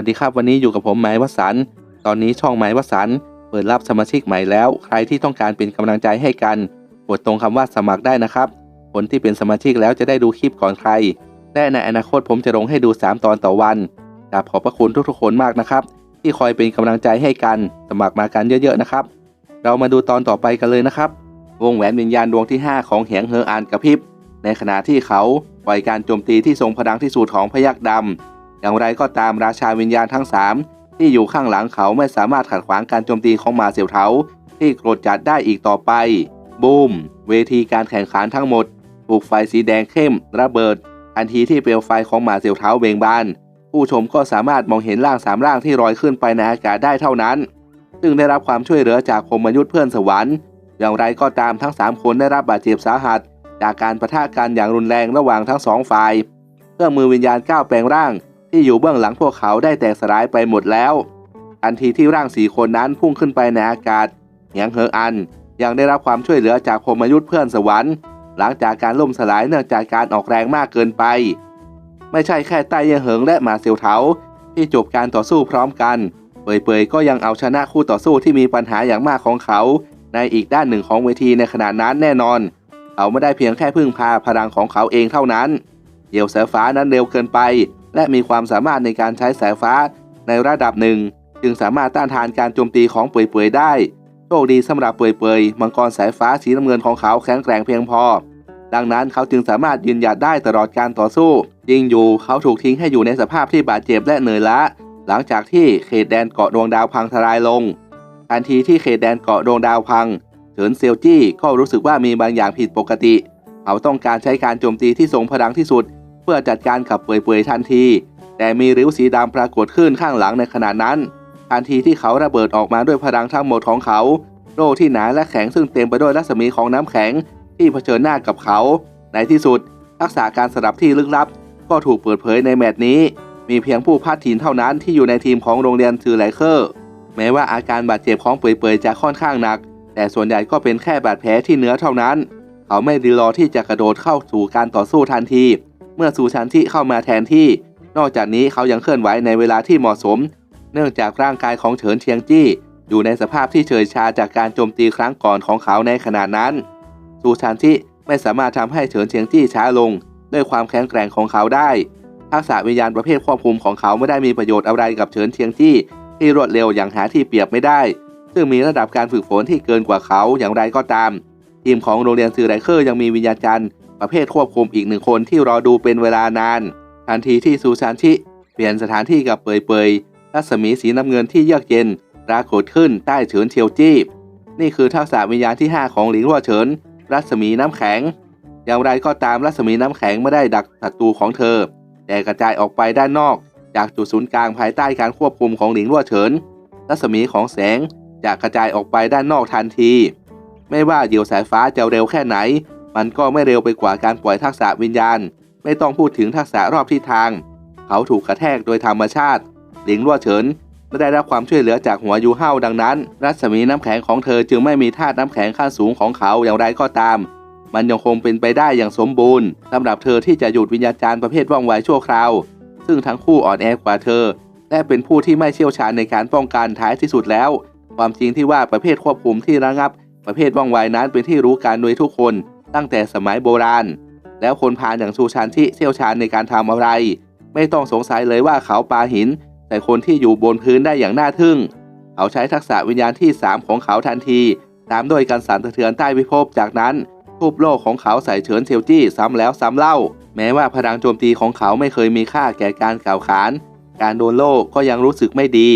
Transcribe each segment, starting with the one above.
วัสดีครับวันนี้อยู่กับผมหมายวสันตอนนี้ช่องหมายวสันเปิดรับสมาชิกใหม่แล้ว ใครที่ต้องการเป็นกำลังใจให้กันกดตรงคำว่าสมัครได้นะครับ คนที่เป็นสมาชิกแล้วจะได้ดูคลิปก่อนใคร และในอนาคตผมจะลงให้ดู 3 ตอนต่อวันกราบขอบพระคุณทุกๆคนมากนะครับ ที่คอยเป็นกำลังใจให้กัน สมัครมากันเยอะๆนะครับ เรามาดูตอนต่อไปกันเลยนะครับ วงแหวนวิญญาณดวงที่ 5 ของเหงเฮออานกระพริบในขณะที่เขาปล่อยการโจมตีที่ทรงพลังที่สุดของพยักดำ อย่างไรก็ตามราชาวิญญาณทั้ง 3 ที่อยู่ข้างหลังเขาไม่สามารถขัดขวางการโจมตีของมาเซียวเทาที่โกรธจัดได้อีกต่อไป บูม เวทีการแข่งขันทั้งหมดถูกไฟสีแดงเข้ม ระเบิดทันทีที่เปลวไฟของมาเซียวเทาเบ่งบาน ผู้ชมก็สามารถมองเห็นร่างสามร่างที่ลอยขึ้นไปในอากาศได้เท่านั้น ซึ่งได้รับความช่วยเหลือจากพรหมยุทธเพื่อนสวรรค์ อย่างไรก็ตามทั้ง 3 คนได้รับบาดเจ็บสาหัส จากการประทะกันอย่างรุนแรงระหว่างทั้งสองฝ่าย เครื่องมือวิญญาณก้าวแปลงร่าง ที่อยู่เบื้องหลังพวกเขาได้แตกสลายไปหมดแล้วทันทีที่ร่างสี่คนนั้นพุ่งขึ้นไปในอากาศเหียงเหออันยังได้รับความช่วยเหลือจากพมยุทธเพื่อนสวรรค์ หลังจากการล่มสลายเนื่องจากการออกแรงมากเกินไป ไม่ใช่แค่ใต้เยเหิงและหมาเซียวเถาที่จบการต่อสู้พร้อมกัน เปยๆก็ยังเอาชนะคู่ต่อสู้ที่มีปัญหาอย่างมากของเขา ในอีกด้านหนึ่งของเวทีในขณะนั้นแน่นอน เขาไม่ได้เพียงแค่พึ่งพาพลังของเขาเองเท่านั้น เหยี่ยวสายฟ้านั้นเร็วเกินไป และมีความสามารถในการใช้สายฟ้าในระดับหนึ่ง จึงสามารถต้านทานการโจมตีของเปื่อยๆได้ โชคดีสำหรับเปื่อยๆมังกรสายฟ้าสีน้ำเงินของเขาแข็งแกร่งเพียงพอ ดังนั้นเขาจึงสามารถยืนหยัดได้ตลอดการต่อสู้จริงอยู่เขาถูกทิ้งให้อยู่ในสภาพที่บาดเจ็บและเหนื่อยล้าหลังจากที่เขตแดนเกาะดวงดาวพังทลายลงทันทีที่เขตแดนเกาะดวงดาวพังเฉินเซียวจี้ก็รู้สึกว่ามีบางอย่างผิดปกติ เขาต้องการใช้การโจมตีที่ทรงพลังที่สุด พื่อจัดการกับเปื่อยๆทันที แต่มีริ้วสีดำปรากฏขึ้นข้างหลังในขณะนั้น ทันทีที่เขาระเบิดออกมาด้วยพลังทั้งหมดของเขาโลกที่หนาและแข็งซึ่งเต็มไปด้วยรัศมีของน้ำแข็งที่เผชิญหน้ากับเขา ในที่สุดทักษะการสลับที่ลึกลับ ก็ถูกเปิดเผยในแมตช์นี้ มีเพียงผู้พัดถิ่นเท่านั้นที่อยู่ในทีมของโรงเรียนซือไลเคอร์แม้ว่าอาการบาดเจ็บของเปื่อยๆจะค่อนข้างหนัก แต่ส่วนใหญ่ก็เป็นแค่บาดแผลที่เนื้อเท่านั้น เขาไม่รีรอที่จะกระโดดเข้าสู่การต่อสู้ทันที เมื่อซูชันที่เข้ามาแทนที่ นอกจากนี้เขายังเคลื่อนไหวในเวลาที่เหมาะสม เนื่องจากร่างกายของเฉินเชียงจี้ อยู่ในสภาพที่เฉยชาจากการโจมตีครั้งก่อนของเขาในขณะนั้นซูชันที่ไม่สามารถทำให้เฉินเชียงจี้ช้าลง ด้วยความแข็งแกร่งของเขาได้ทักษะวิญญาณประเภทควบคุมของเขาไม่ได้มีประโยชน์อะไรกับเฉินเชียงจี้ที่รวดเร็วอย่างหาที่เปรียบไม่ได้ ซึ่งมีระดับการฝึกฝนที่เกินกว่าเขาอย่างไรก็ตาม ทีมของโรงเรียนซือไรเคอร์ยังมีวิญญาณจันทร์ ประเภทควบคุมอีกหนึ่งคนที่รอดูเป็นเวลานาน ทันทีที่ซูซานชิ เปลี่ยนสถานที่กับเปยเปยรัศมีสีน้ำเงินที่เยือกเย็นปรากฏขึ้นใต้เฉินเชียวจี้ นี่คือทักษะวิญญาณที่ 5 ของหลิงรั่วเฉิน รัศมีน้ำแข็ง อย่างไรก็ตามรัศมีน้ำแข็งไม่ได้ดักศัตรูของเธอ แต่กระจายออกไปด้านนอก จากจุดศูนย์กลางภายใต้การควบคุมของหลิงรั่วเฉิน รัศมีของแสงจะกระจายออกไปด้านนอกทันที ไม่ว่าเหยี่ยวสายฟ้าจะเร็วแค่ไหน มันก็ไม่เร็วไปกว่าการปล่อยทักษะวิญญาณ ไม่ต้องพูดถึงทักษะรอบทิศทาง เขาถูกกระแทกโดยธรรมชาติหลิงรั่วเฉินไม่ได้รับความช่วยเหลือจากหัวยูเฮาดังนั้น รัศมีน้ำแข็งของเธอจึงไม่มีธาตุน้ำแข็งขั้นสูงของเขาอย่างไรก็ตาม มันยังคงเป็นไปได้อย่างสมบูรณ์สำหรับเธอที่จะหยุดวิญญาจารย์ประเภทว่องไวชั่วคราว ซึ่งทั้งคู่อ่อนแอกว่าเธอ และเป็นผู้ที่ไม่เชี่ยวชาญในการป้องกันท้ายที่สุดแล้ว ความจริงที่ว่าประเภทควบคุมที่ระงับ ประเภทว่องไวนั้นเป็นที่รู้กันโดยทุกคน ตั้งแต่สมัยโบราณ แล้วคนพาลอย่างชูชันที่เชี่ยวชาญในการทำอะไร ไม่ต้องสงสัยเลยว่าเขาปาหินแต่คนที่อยู่บนพื้นได้อย่างน่าทึ่ง เขาใช้ทักษะวิญญาณที่ 3 ของเขาทันที ตามด้วยการสั่นสะเทือนใต้พิภพจากนั้นทุบโลกของเขาใส่เฉินเซียวจี้ซ้ำแล้วซ้ำเล่า แม้ว่าพลังโจมตีของเขาไม่เคยมีค่าแก่การกล่าวขาน การโดนโลกก็ยังรู้สึกไม่ดี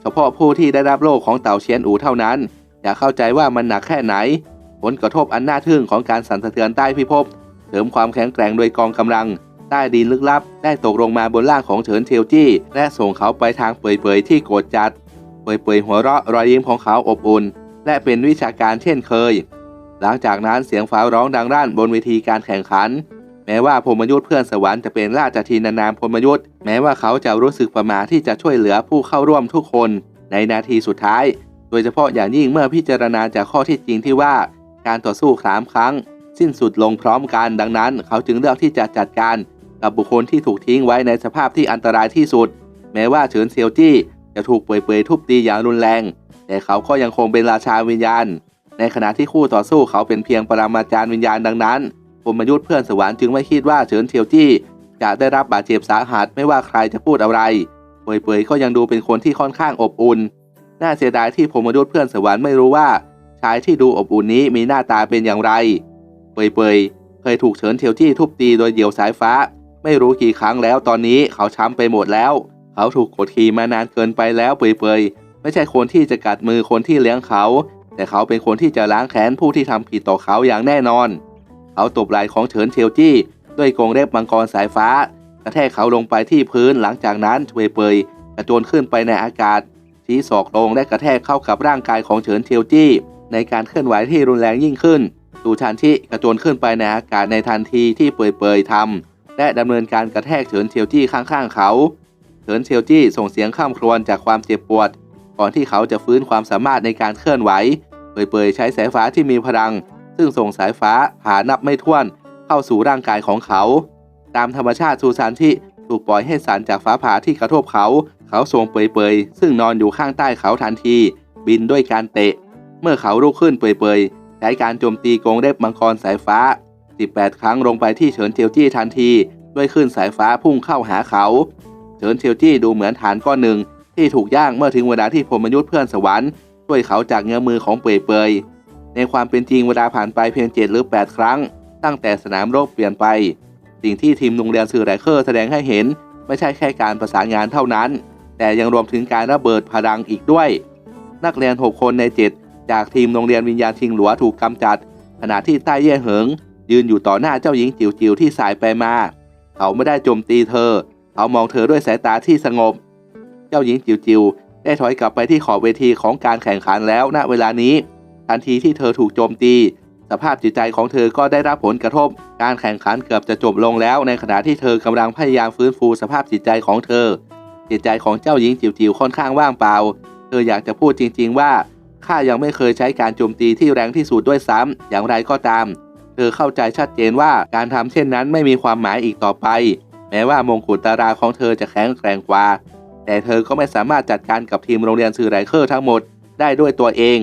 เฉพาะผู้ที่ได้รับโลกของเต่าเชียนอูเท่านั้น อย่าเข้าใจว่ามันหนักแค่ไหน ผลกระทบอันน่าทึ่งของการสั่นสะเทือนใต้พิภพเสริมความแข็งแกร่งโดยกองกำลัง ใต้ดินลึกลับ ได้ตกลงมาบนร่างของเฉินเทียวจี้ และส่งเขาไปทางเปื่อยๆที่โกรธจัด เปื่อยๆหัวเราะรอยยิ้มของเขาอบอุ่น และเป็นวิชาการเช่นเคย หลังจากนั้นเสียงฟ้าร้องดังรั่นบนเวทีการแข่งขัน แม้ว่าพรมยุทธ์เพื่อนสวรรค์จะเป็นราชทีนานามพรมยุทธ์แม้ว่าเขาจะรู้สึกประมาที่จะช่วยเหลือผู้เข้าร่วมทุกคน ในนาทีสุดท้าย โดยเฉพาะอย่างยิ่งเมื่อพิจารณาจากข้อเที่จริงที่ว่า การต่อสู้สามครั้ง สิ้นสุดลงพร้อมกันดังนั้น เขาจึงเลือกที่จะจัดการกับบุคคลที่ถูกทิ้งไว้ในสภาพที่อันตรายที่สุด แม้ว่าเฉินเซียวจี้จะถูกเปื่อยๆทุบตีอย่างรุนแรง แต่เขาก็ยังคงเป็นราชาวิญญาณ ในขณะที่คู่ต่อสู้เขาเป็นเพียงปรามาจารย์วิญญาณดังนั้นพมยุทธ์เพื่อนสวรรค์จึงไม่คิดว่าเฉินเซียวจี้จะได้รับบาดเจ็บสาหัสไม่ว่าใครจะพูดอะไร เปื่อยๆก็ยังดูเป็นคนที่ค่อนข้างอบอุ่น น่าเสียดายที่พมยุทธ์เพื่อนสวรรค์ไม่รู้ว่า ชายที่ดูอบอุ่นนี้มีหน้าตาเป็นอย่างไร เปื่อยเคยถูกเฉินเทียวจี้ทุบตีโดยเหยี่ยวสายฟ้า ไม่รู้กี่ครั้งแล้วตอนนี้เขาช้ำไปหมดแล้ว เขาถูกกดขี่มานานเกินไปแล้วเปื่อยไม่ใช่คนที่จะกัดมือคนที่เลี้ยงเขา แต่เขาเป็นคนที่จะล้างแค้นผู้ที่ทำผิดต่อเขาอย่างแน่นอน เขาตบไหล่ของเฉินเทียวจี้ด้วยกรงเล็บมังกรสายฟ้ากระแทกเขาลงไปที่พื้นหลังจากนั้นเเปยกระโจนขึ้นไปในอากาศชี้ศอกลงและกระแทกเข้ากับร่างกายของเฉินเทียวจี้ ในการเคลื่อนไหวที่รุนแรงยิ่งขึ้นตูชันชิกระโจนขึ้นไปในอากาศในทันทีที่เปยๆทำและดำเนินการกระแทกเฉินเทียวจี้ข้างๆเขาเฉินเทียวจี้ส่งเสียงข้ามครวญจากความเจ็บปวด ก่อนที่เขาจะฟื้นความสามารถในการเคลื่อนไหวเปยๆใช้สายฟ้าที่มีพลัง ซึ่งส่งสายฟ้าผ่านับไม่ถ้วน เข้าสู่ร่างกายของเขา ตามธรรมชาติซูซานที่ถูกปล่อยให้สารจากฟ้าผ่าที่กระทบเขา เขาทรงเปยๆซึ่งนอนอยู่ข้างใต้เขาทันที บินด้วยการเตะ เมื่อเขาลุกขึ้นเปยๆ ใช้การโจมตีกงเล็บมังกรสายฟ้า 18 ครั้งลงไปที่เฉินเทียวจี้ทันที ด้วยคลื่นสายฟ้าพุ่งเข้าหาเขา เฉินเทียวจี้ดูเหมือนฐานก้อนหนึ่ง ที่ถูกย่างเมื่อถึงเวลาที่พรมยุทธ์เพื่อนสวรรค์ช่วยเขาจากเงื้อมือของเปยๆ ในความเป็นจริงเวลาผ่านไปเพียง7หรือ 8 ครั้ง ตั้งแต่สนามรบเปลี่ยนไป สิ่งที่ทีมโรงเรียนสื่อไรเคอร์แสดงให้เห็น ไม่ใช่แค่การประสานงานเท่านั้น แต่ยังรวมถึงการระเบิดพลังอีกด้วย นักเรียน 6 คนใน 7 จากทีมโรงเรียนวิญญาณทิงหลัวถูกกำจัด ขณะที่ใต้เย่เหิง ยืนอยู่ต่อหน้าเจ้าหญิงจิ๋วจิ๋วที่สายไปมา เขาไม่ได้โจมตีเธอ เขามองเธอด้วยสายตาที่สงบ เจ้าหญิงจิ๋วจิ๋วได้ถอยกลับไปที่ขอบเวทีของการแข่งขันแล้วณเวลานี้ ทันทีที่เธอถูกโจมตี สภาพจิตใจของเธอก็ได้รับผลกระทบ การแข่งขันเกือบจะจบลงแล้ว ในขณะที่เธอกำลังพยายามฟื้นฟูสภาพจิตใจของเธอ จิตใจของเจ้าหญิงจิ๋วจิ๋วค่อนข้างว่างเปล่า เธออยากจะพูดจริง ๆ ว่า ข้ายังไม่เคยใช้การโจมตีที่แรงที่สุดด้วยซ้ำอย่างไรก็ตาม เธอเข้าใจชัดเจนว่าการทำเช่นนั้นไม่มีความหมายอีกต่อไป แม้ว่ามงกุฎตาราของเธอจะแข็งแกร่งกว่า แต่เธอก็ไม่สามารถจัดการกับทีมโรงเรียนสื่อไรเคอร์ทั้งหมดได้ด้วยตัวเอง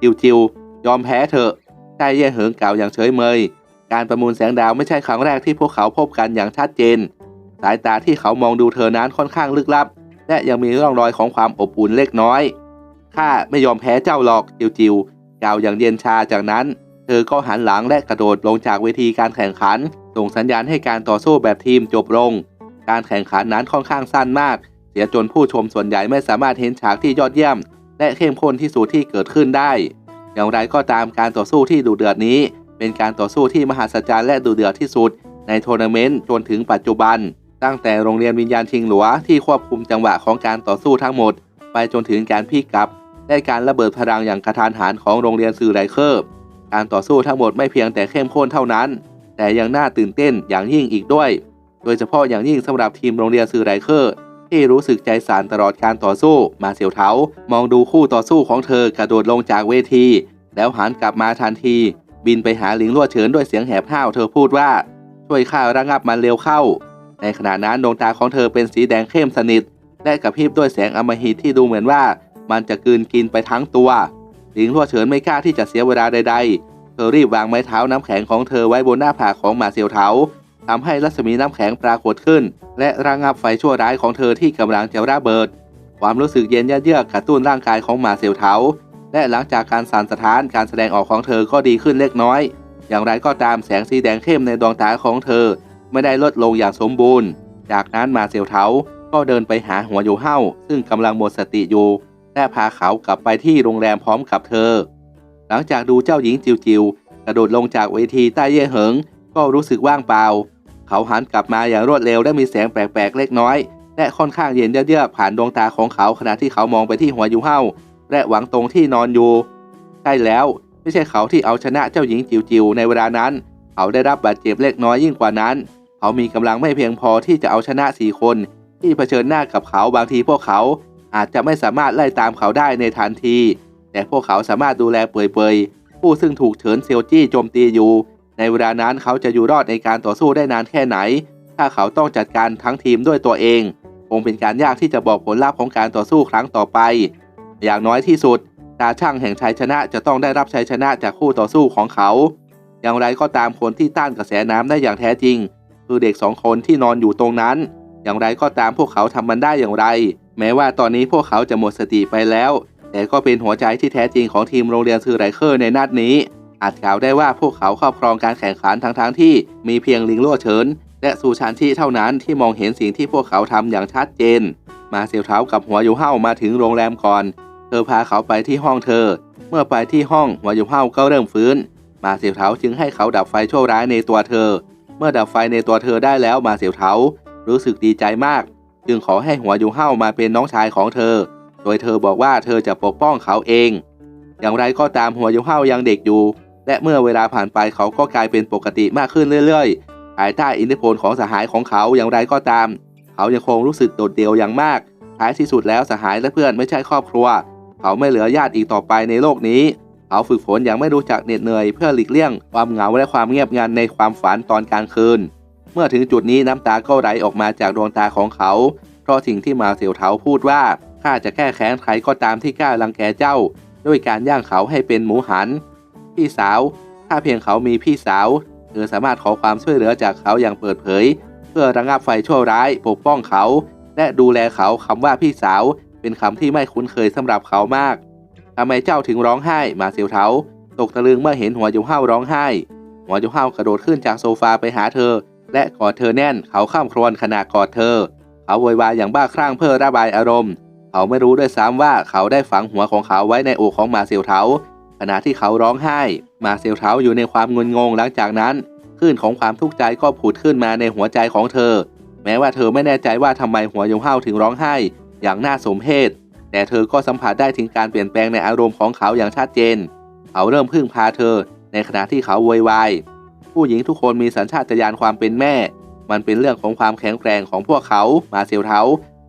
จิวจิวยอมแพ้เถอะใต้เย่เหิงกล่าวอย่างเฉยเมย การประมูลแสงดาวไม่ใช่ครั้งแรกที่พวกเขาพบกันอย่างชัดเจน สายตาที่เขามองดูเธอนั้นค่อนข้างลึกลับ และยังมีร่องรอยของความอบอุ่นเล็กน้อย ข้าไม่ยอมแพ้เจ้าหรอกจิวจิวกล่าวอย่างเย็นชาจากนั้น เธอก็หันหลังและกระโดดลงจากเวทีการแข่งขัน ส่งสัญญาณให้การต่อสู้แบบทีมจบลง การแข่งขันนั้นค่อนข้างสั้นมาก เสียจนผู้ชมส่วนใหญ่ไม่สามารถเห็นฉากที่ยอดเยี่ยม และเข้มข้นที่สุดที่เกิดขึ้นได้ อย่างไรก็ตามการต่อสู้ที่ดุเดือดนี้ เป็นการต่อสู้ที่มหัศจรรย์และดุเดือดที่สุด ในทัวร์นาเมนต์จนถึงปัจจุบัน ตั้งแต่โรงเรียนวิญญาณชิงหลัวที่ควบคุมจังหวะของการต่อสู้ทั้งหมด ไปจนถึงการพลิกกลับ และการระเบิดพลังอย่างกระทานหันของโรงเรียนสื่อไรเคอร์การต่อสู้ทั้งหมดไม่เพียงแต่เข้มข้นเท่านั้น แต่ยังน่าตื่นเต้นอย่างยิ่งอีกด้วย โดยเฉพาะอย่างยิ่งสำหรับทีมโรงเรียนสื่อไรเคอร์ที่รู้สึกใจสั่นตลอดการต่อสู้ มาเสียวเทามองดูคู่ต่อสู้ของเธอกระโดดลงจากเวที แล้วหันกลับมาทันที บินไปหาหลิงลวดเฉินด้วยเสียงแหบห้าวเธอพูดว่า ช่วยข้าระงับมันเร็วเข้า ในขณะนั้นดวงตาของเธอเป็นสีแดงเข้มสนิท และกระพริบด้วยแสงอมหิตที่ดูเหมือนว่า มันจะกืนกินไปทั้งตัวหลิงลวเฉินไม่กล้าที่จะเสียเวลาใดๆ เธอรีบวางไม้เท้าน้ำแข็งของเธอไว้บนหน้าผากของหมาเซียวเทาทำให้รัศมีน้ำแข็งปรากฏขึ้น และระงับไฟชั่วร้ายของเธอที่กำลังจะระเบิด ความรู้สึกเย็นเยือกกระตุ้นร่างกายของหมาเซียวเทาและหลังจากการสั่นสะท้านการแสดงออกของเธอก็ดีขึ้นเล็กน้อย อย่างไรก็ตามแสงสีแดงเข้มในดวงตาของเธอ ไม่ได้ลดลงอย่างสมบูรณ์ จากนั้นมาเซียวเทาก็เดินไปหาหัวอยู่เห้าซึ่งกำลังหมดสติอยู่ และพาเขากลับไปที่โรงแรมพร้อมกับเธอ หลังจากดูเจ้าหญิงจิวจิวกระโดดลงจากเวทีใต้เย่เหิง ก็รู้สึกว่างเปล่า เขาหันกลับมาอย่างรวดเร็วและมีแสงแปลกๆเล็กน้อย และค่อนข้างเย็นเยือกผ่านดวงตาของเขาขณะที่เขามองไปที่หัวยู่เห้าและหวังตรงที่นอนอยู่ใช่แล้วไม่ใช่เขาที่เอาชนะเจ้าหญิงจิวจิวในเวลานั้น เขาได้รับบาดเจ็บเล็กน้อยยิ่งกว่านั้น เขามีกำลังไม่เพียงพอที่จะเอาชนะสี่คน ที่เผชิญหน้ากับเขาบางทีพวกเขา อาจจะไม่สามารถไล่ตามเขาได้ในทันที แต่พวกเขาสามารถดูแลเปยๆ ผู้ซึ่งถูกเฉินเซียวจี้โจมตีอยู่ ในเวลานั้นเขาจะอยู่รอดในการต่อสู้ได้นานแค่ไหน ถ้าเขาต้องจัดการทั้งทีมด้วยตัวเอง คงเป็นการยากที่จะบอกผลลัพธ์ของการต่อสู้ครั้งต่อไป อย่างน้อยที่สุด ตาช่างแห่งชัยชนะจะต้องได้รับชัยชนะจากคู่ต่อสู้ของเขา อย่างไรก็ตามคนที่ต้านกระแสน้ำได้อย่างแท้จริง คือเด็กสองคนที่นอนอยู่ตรงนั้น อย่างไรก็ตามพวกเขาทำมันได้อย่างไร แม้ว่าตอนนี้พวกเขาจะหมดสติไปแล้ว แต่ก็เป็นหัวใจที่แท้จริงของทีมโรงเรียนซือไรเคอร์ในนัดนี้ อาจกล่าวได้ว่าพวกเขาครอบครองการแข่งขันทั้งๆทที่มีเพียงลิงโล่เฉินและซูชานที่เท่านั้นที่มองเห็นสิ่งที่พวกเขาทำอย่างชัดเจน มาเซียวเท้ากับหัวยูเฮ่ามาถึงโรงแรมก่อน เธอพาเขาไปที่ห้องเธอ เมื่อไปที่ห้องหัวยูเฮ่าก็เริ่มฟื้น มาเซียวเท้าจึงให้เขาดับไฟชั่วร้ายในตัวเธอ เมื่อดับไฟในตัวเธอได้แล้วมาเซียวเท้ารู้สึกดีใจมาก จึงขอให้หัวยูเฮามาเป็นน้องชายของเธอ โดยเธอบอกว่าเธอจะปกป้องเขาเอง อย่างไรก็ตามหัวยูเฮายังเด็กอยู่ และเมื่อเวลาผ่านไปเขาก็กลายเป็นปกติมากขึ้นเรื่อยๆภายใต้อิทธิพลของสหายของเขาอย่างไรก็ตาม เขายังคงรู้สึกโดดเดี่ยวอย่างมาก ท้ายที่สุดแล้วสหายและเพื่อนไม่ใช่ครอบครัว เขาไม่เหลือญาติอีกต่อไปในโลกนี้เขาฝึกฝนอย่างไม่รู้จักเหน็ดเหนื่อยเพื่อหลีกเลี่ยงความเหงาและความเงียบงันในความฝันตอนกลางคืน เมื่อถึงจุดนี้น้ำตาก็ไหลออกมาจากดวงตาของเขา เพราะสิ่งที่มาเสียวเทาพูดว่าข้าจะแก้แค้นใครก็ตามที่กล้ารังแกเจ้า ด้วยการย่างเขาให้เป็นหมูหัน พี่สาว ถ้าเพียงเขามีพี่สาว เธอสามารถขอความช่วยเหลือจากเขาอย่างเปิดเผย เพื่อระงับไฟชั่วร้ายปกป้องเขา และดูแลเขาคำว่าพี่สาว เป็นคำที่ไม่คุ้นเคยสำหรับเขามากทำไมเจ้าถึงร้องไห้มาเซียวเทาตกตะลึงเมื่อเห็นหัวจุเห้าร้องไห้ หัวจุเห้ากระโดดขึ้นจากโซฟาไปหาเธอ และกอดเธอแน่น เขาข้ามครวญขณะกอดเธอ เขาโวยวายอย่างบ้าคลั่งเพื่อระบายอารมณ์ เขาไม่รู้ด้วยซ้ำว่าเขาได้ฝังหัวของเขาไว้ในอกของมาเซียวเทาขณะที่เขาร้องไห้ มาเซียวเทาอยู่ในความงุนงงหลังจากนั้นคลื่นของความทุกข์ใจก็ผุดขึ้นมาในหัวใจของเธอ แม้ว่าเธอไม่แน่ใจว่าทำไมหัวยงเฮาถึงร้องไห้ อย่างน่าสมเพชแต่เธอก็สัมผัสได้ถึงการเปลี่ยนแปลงในอารมณ์ของเขาอย่างชัดเจน เขาเริ่มพึ่งพาเธอ ในขณะที่เขาโวยวาย ผู้หญิงทุกคนมีสัญชาตญาณความเป็นแม่ มันเป็นเรื่องของความแข็งแกร่งของพวกเขา มาเซียวเทา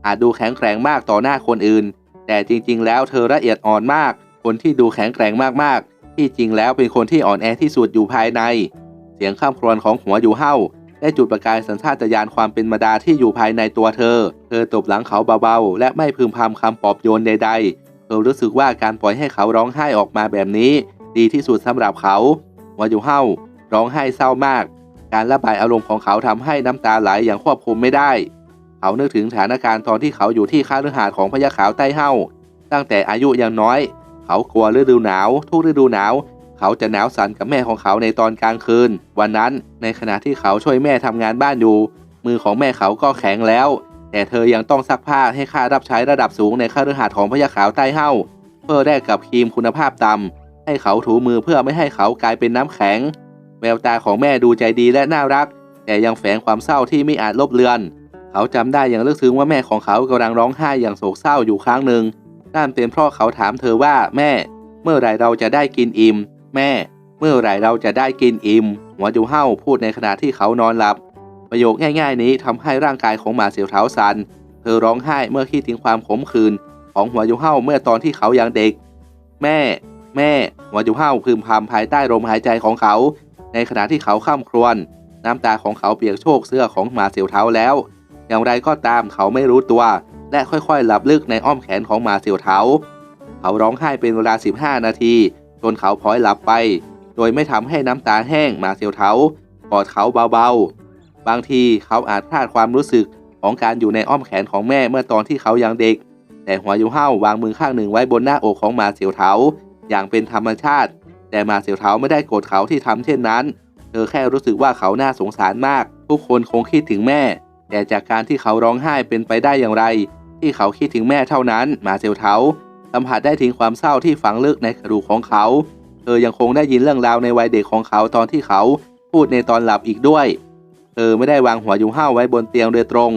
อาจดูแข็งแกร่งมากต่อหน้าคนอื่น แต่จริง ๆ แล้วเธอละเอียดอ่อนมาก คนที่ดูแข็งแกร่งมากๆ ที่จริงแล้วเป็นคนที่อ่อนแอที่สุดอยู่ภายใน เสียงข้ามครวญของหัวอยู่เห้าได้จุดประกายสัญชาตญาณความเป็นมาดาที่อยู่ภายในตัวเธอ เธอตบหลังเขาเบาๆ และไม่พึมพำคำปลอบโยนใด ๆ เธอรู้สึกว่าการปล่อยให้เขาร้องไห้ออกมาแบบนี้ ดีที่สุดสำหรับเขาหัวอยู่เห้า ร้องไห้เศร้ามาก การระบายอารมณ์ของเขาทำให้น้ำตาไหลอย่างควบคุมไม่ได้ เขานึกถึงสถานการณ์ตอนที่เขาอยู่ที่ข้าฤหาสน์ของพญาขาวใต้เห้าตั้งแต่อายุยังน้อย เขากลัวฤดูหนาว ทุกฤดูหนาว เขาจะหนาวสั่นกับแม่ของเขาในตอนกลางคืน วันนั้นในขณะที่เขาช่วยแม่ทำงานบ้านอยู่ มือของแม่เขาก็แข็งแล้ว แต่เธอยังต้องซักผ้าให้ข้ารับใช้ระดับสูงในข้าฤหาสน์ของพญาขาวใต้เห้าเพื่อแลกกับครีมคุณภาพต่ำให้เขาถูมือเพื่อไม่ให้เขากลายเป็นน้ำแข็ง แววตาของแม่ดูใจดีและน่ารัก แต่ยังแฝงความเศร้าที่ไม่อาจลบเลือน เขาจำได้อย่างลึกซึ้งว่าแม่ของเขากำลังร้องไห้อย่างโศกเศร้าอยู่ครั้งหนึ่งนั่นเป็นเพราะเขาถามเธอว่าแม่ เมื่อไหรเราจะได้กินอิ่มแม่ เมื่อไหรเราจะได้กินอิ่มหัวจูเห่าพูดในขณะที่เขานอนหลับ ประโยคง่าย ๆ นี้ทำให้ร่างกายของหมาเสียวเท้าสันเธอร้องไห้เมื่อคิดถึงความขมขื่นของหัวจูเห่าเมื่อตอนที่เขายังเด็ก แม่ แม่ หัวจูเห่าพึมพำภายใต้ลมหายใจของเขา ในขณะที่เขาข้ามครวญน้ำตาของเขาเปียกโชกเสื้อของหมาเสียวเท้าแล้ว อย่างไรก็ตามเขาไม่รู้ตัว และค่อยๆ หลับลึกในอ้อมแขนของหมาเสียวเท้า เขาร้องไห้เป็นเวลา 15 นาที จนเขาพลอยหลับไป โดยไม่ทำให้น้ำตาแห้งหมาเสียวเท้ากอดเขาเบาๆ บางทีเขาอาจพลาดความรู้สึกของการอยู่ในอ้อมแขนของแม่เมื่อตอนที่เขายังเด็ก แต่หัวยูเห่าวางมือข้างหนึ่งไว้บนหน้าอกของหมาเสียวเท้าอย่างเป็นธรรมชาติ แต่มาเสียวเท้าไม่ได้โกรธเขาที่ทำเช่นนั้น เธอแค่รู้สึกว่าเขาน่าสงสารมาก ทุกคนคงคิดถึงแม่ แต่จากการที่เขาร้องไห้เป็นไปได้อย่างไร ที่เขาคิดถึงแม่เท่านั้น มาเซียวเทาสัมผัสได้ถึงความเศร้าที่ฝังลึกในกระดูกของเขา เธอยังคงได้ยินเรื่องราวในวัยเด็กของเขาตอนที่เขาพูดในตอนหลับอีกด้วย เธอไม่ได้วางหัวยุงห้าไว้บนเตียงโดยตรง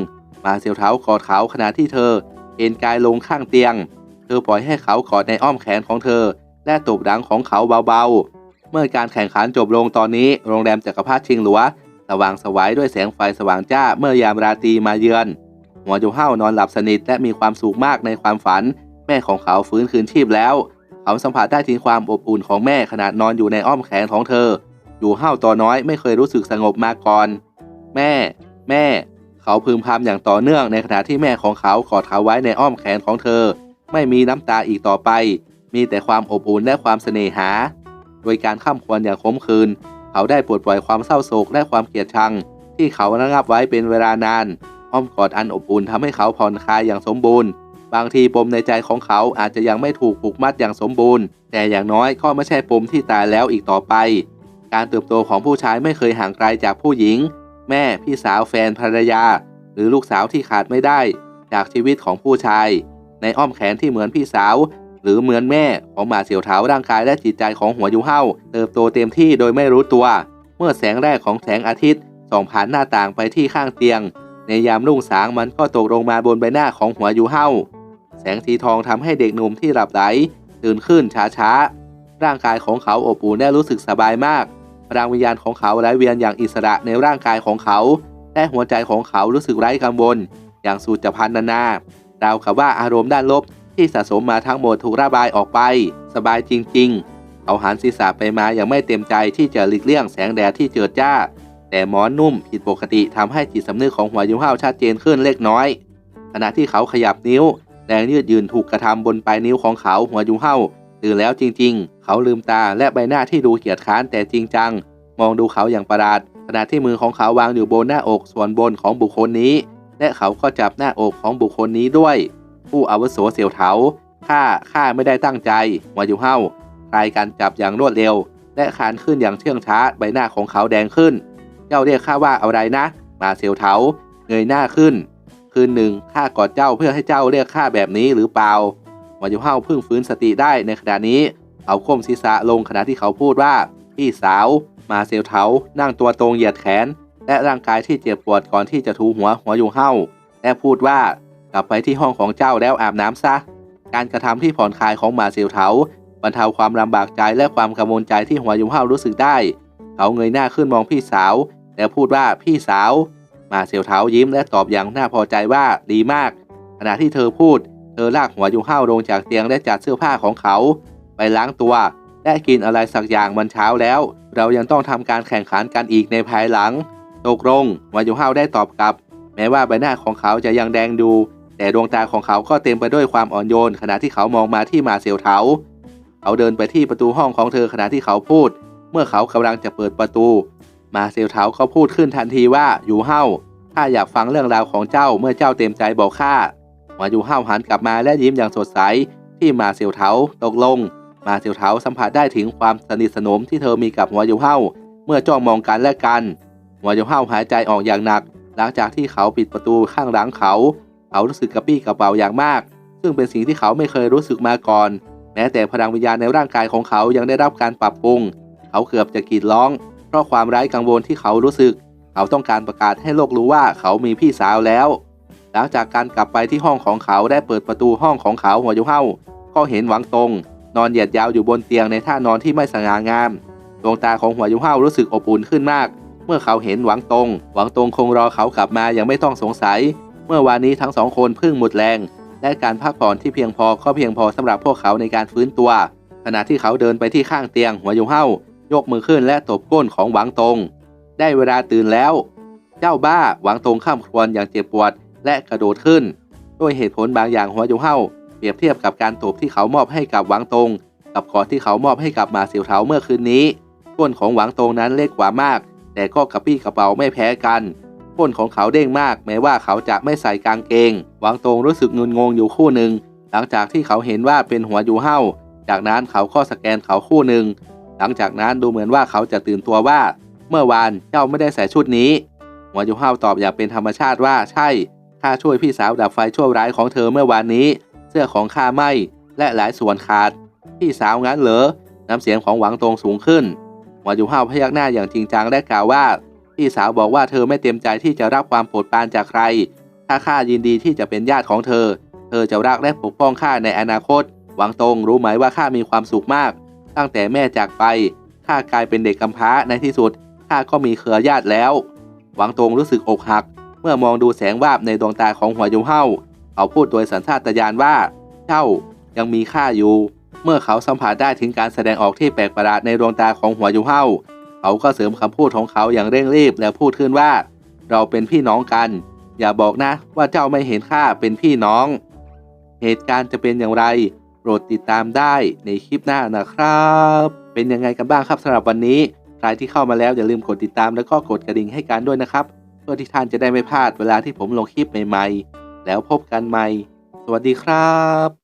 มาเซียวเทากอดเขาขณะที่เธอเอนกายลงข้างเตียง เธอปล่อยให้เขากอดในอ้อมแขนของเธอ และตบดังของเขาเบาๆ เมื่อการแข่งขันจบลงตอนนี้ โรงแรมจักรพรรดิชิงหลัว สว่างสวายด้วยแสงไฟสว่างจ้าเมื่อยามราตรีมาเยือนหัวจูเห่านอนหลับสนิทและมีความสุขมากในความฝัน แม่ของเขาฟื้นคืนชีพแล้ว เขาสัมผัสได้ถึงความอบอุ่นของแม่ขณะนอนอยู่ในอ้อมแขนของเธอ อยู่เห่าตัวน้อยไม่เคยรู้สึกสงบมาก่อน แม่ แม่ เขาพึมพำอย่างต่อเนื่องในขณะที่แม่ของเขากอดเขาไว้ในอ้อมแขนของเธอ ไม่มีน้ำตาอีกต่อไป มีแต่ความอบอุ่นและความเสน่หา โดยการข้ามควรอย่างขมขื่นเขาได้ปลดปล่อยความเศร้าโศกและความเกลียดชัง ที่เขาระงับไว้เป็นเวลานานอ้อมกอดอันอบอุ่นทำให้เขาผ่อนคลายอย่างสมบูรณ์ บางทีปมในใจของเขาอาจจะยังไม่ถูกผูกมัดอย่างสมบูรณ์ แต่อย่างน้อยก็ไม่ใช่ปมที่ตายแล้วอีกต่อไป การเติบโตของผู้ชายไม่เคยห่างไกลจากผู้หญิง แม่พี่สาวแฟนภรรยา หรือลูกสาวที่ขาดไม่ได้ จากชีวิตของผู้ชาย ในอ้อมแขนที่เหมือนพี่สาว หรือเหมือนแม่ของหมาเสียวเถาร่างกายและจิตใจของหัวยูเฮาเติบโตเต็มที่โดยไม่รู้ตัว เมื่อแสงแรกของแสงอาทิตย์ส่องผ่านหน้าต่างไปที่ข้างเตียง ในยามรุ่งสางมันก็ตกลงมาบนใบหน้าของหัวยูเฮาแสงสีทองทำให้เด็กหนุ่มที่หลับไหลตื่นขึ้นช้าๆ ร่างกายของเขาอบอุ่นและรู้สึกสบายมากพลังวิญญาณของเขาไหลเวียนอย่างอิสระในร่างกายของเขา และหัวใจของเขารู้สึกไร้กังวลอย่างสูจพันนานา ราวกับว่าอารมณ์ด้านลบ ที่สะสมมาทั้งหมดถูกระบายออกไป สบายจริง ๆ เขาหันศีรษะไปมาอย่างไม่เต็มใจที่จะหลีกเลี่ยงแสงแดดที่เจิดจ้า แต่หมอนนุ่มผิดปกติทำให้จิตสำนึกของหัวยูห้าวชัดเจนขึ้นเล็กน้อย ขณะที่เขาขยับนิ้วแรงยืดยืนถูกกระทำบนปลายนิ้วของเขาหัวยูห้าวตื่นแล้วจริง ๆ เขาลืมตาและใบหน้าที่ดูเกียดค้านแต่จริงจัง มองดูเขาอย่างประหลาดขณะที่มือของเขาวางอยู่บนหน้าอกส่วนบนของบุคคลนี้ และเขาก็จับหน้าอกของบุคคลนี้ด้วย ผู้อาวุโสเสียวเถาข้าข้าไม่ได้ตั้งใจหัวยูเฮาคลายการจับอย่างรวดเร็ว และคานขึ้นอย่างเชื่องช้าใบหน้าของเขาแดงขึ้น เจ้าเรียกข้าว่าอะไรนะ มาเสียวเถาเงยหน้าขึ้น คืนหนึ่งข้ากอดเจ้าเพื่อให้เจ้าเรียกข้าแบบนี้หรือเปล่าหัวยูเฮาเพิ่งฟื้นสติได้ในขณะนี้เขาก้มศีรษะลงขณะที่เขาพูดว่าพี่สาว มาเซลเทานั่งตัวตรงเหยียดแขน และร่างกายที่เจ็บปวดก่อนที่จะถูหัวหัวยู่เฮาและพูดว่า กลับไปที่ห้องของเจ้าแล้วอาบน้ำซะ การกระทำที่ผ่อนคลายของมาเซลเทาบรรเทาความลำบากใจและความกังวลใจที่หัวยูเฮารู้สึกได้ เขาเงยหน้าขึ้นมองพี่สาว แล้วพูดว่าพี่สาว มาเซลเทายิ้มและตอบอย่างน่าพอใจว่าดีมาก ขณะที่เธอพูด เธอลากหัวยูเฮาลงจากเตียงและจัดเสื้อผ้าของเขา ไปล้างตัว และกินอะไรสักอย่างมันเช้าแล้ว เรายังต้องทำการแข่งขันกันอีกในภายหลัง ตกลงวยุห้าวได้ตอบกลับ แม้ว่าใบหน้าของเขาจะยังแดงดู แต่ดวงตาของเขาก็เต็มไปด้วยความอ่อนโยน ขณะที่เขามองมาที่มาเซียวเถาเขาเดินไปที่ประตูห้องของเธอขณะที่เขาพูด เมื่อเขากำลังจะเปิดประตู มาเซียวเถาก็พูดขึ้นทันทีว่าอยู่เฮาข้าอยากฟังเรื่องราวของเจ้าเมื่อเจ้าเต็มใจบอกข้ามาอยู่เฮาหันกลับมาและยิ้มอย่างสดใสที่มาเซียวเถาตกลง มาเซียวเถาสัมผัสได้ถึงความสนิทสนมที่เธอมีกับหัวยูเฮาเมื่อจ้องมองกันและกันหัวยูเฮาหายใจออกอย่างหนัก หลังจากที่เขาปิดประตูข้างหลังเขา เขารู้สึกกระปี้กระเป๋าอย่างมาก ซึ่งเป็นสิ่งที่เขาไม่เคยรู้สึกมาก่อน แม้แต่พลังวิญญาณในร่างกายของเขายังได้รับการปรับปรุง เขาเกือบจะกรีดร้อง เพราะความไร้กังวลที่เขารู้สึก เขาต้องการประกาศให้โลกรู้ว่าเขามีพี่สาวแล้ว หลังจากการกลับไปที่ห้องของเขาได้เปิดประตูห้องของเขาหัวยูเฮาก็เห็นหวังตรงนอนเหยียดยาวอยู่บนเตียงในท่านอนที่ไม่สง่างาม ดวงตาของหัวยูเฮารู้สึกอบอุ่นขึ้นมาก เมื่อเขาเห็นหวังตรง หวังตรงคงรอเขากลับมาอย่างไม่ต้องสงสัย เมื่อวานนี้ทั้งสองคนเพิ่งหมดแรง และการพักผ่อนที่เพียงพอก็เพียงพอสำหรับพวกเขาในการฟื้นตัว ขณะที่เขาเดินไปที่ข้างเตียงหัวยูเฮายกมือขึ้นและตบก้นของหวังตง ได้เวลาตื่นแล้ว เจ้าบ้าหวังตงข้ามครวญอย่างเจ็บปวดและกระโดดขึ้น ด้วยเหตุผลบางอย่างหัวยูเฮาเปรียบเทียบกับการตบที่เขามอบให้กับหวังตง กับกอที่เขามอบให้กับมาเสียวเทาเมื่อคืนนี้ก้นของหวังตงนั้นเล็กกว่ามาก แต่ก็กระปี้กระเป๋าไม่แพ้กัน ก้นของเขาเด้งมาก แม้ว่าเขาจะไม่ใส่กางเกงหวังตรงรู้สึกงุนงงอยู่คู่หนึ่ง หลังจากที่เขาเห็นว่าเป็นหัวยูเฮาจากนั้นเขาก็สแกนเขาคู่หนึ่ง หลังจากนั้นดูเหมือนว่าเขาจะตื่นตัวว่า เมื่อวานเจ้าไม่ได้ใส่ชุดนี้ หัวยูเฮาตอบอย่างเป็นธรรมชาติว่าใช่ข้าช่วยพี่สาวดับไฟชั่วร้ายของเธอเมื่อวานนี้ เสื้อของข้าไหมและหลายส่วนขาด พี่สาวงั้นเหรอน้ำเสียงของหวังตรงสูงขึ้นหวังอยู่ห้าพยักหน้าอย่างจริงจังและกล่าวว่า พี่สาวบอกว่าเธอไม่เต็มใจที่จะรับความโปรดปรานจากใคร ถ้าข้ายินดีที่จะเป็นญาติของเธอ เธอจะรักและปกป้องข้าในอนาคต หวังตรงรู้ไหมว่าข้ามีความสุขมาก ตั้งแต่แม่จากไป ข้ากลายเป็นเด็กกำพร้าในที่สุด ข้าก็มีเครือญาติแล้ว หวังตรงรู้สึกอกหัก เมื่อมองดูแสงวาบในดวงตาของหัวยูเฮาเขาพูดโดยสัญชาตญาณว่า เจ้ายังมีค่าอยู่ เมื่อเขาสัมผัสได้ถึงการแสดงออกที่แปลกประหลาดในดวงตาของหัวยูเฮา เขาก็เสริมคำพูดของเขาอย่างเร่งรีบและพูดขึ้นว่า เราเป็นพี่น้องกัน อย่าบอกนะว่าเจ้าไม่เห็นข้าเป็นพี่น้อง เหตุการณ์จะเป็นอย่างไร โปรดติดตามได้ในคลิปหน้านะครับ เป็นยังไงกันบ้างครับสำหรับวันนี้ ใครที่เข้ามาแล้วอย่าลืมกดติดตามแล้วก็กดกระดิ่งให้การด้วยนะครับ เพื่อที่ท่านจะได้ไม่พลาดเวลาที่ผมลงคลิปใหม่ๆ แล้วพบกันใหม่ สวัสดีครับ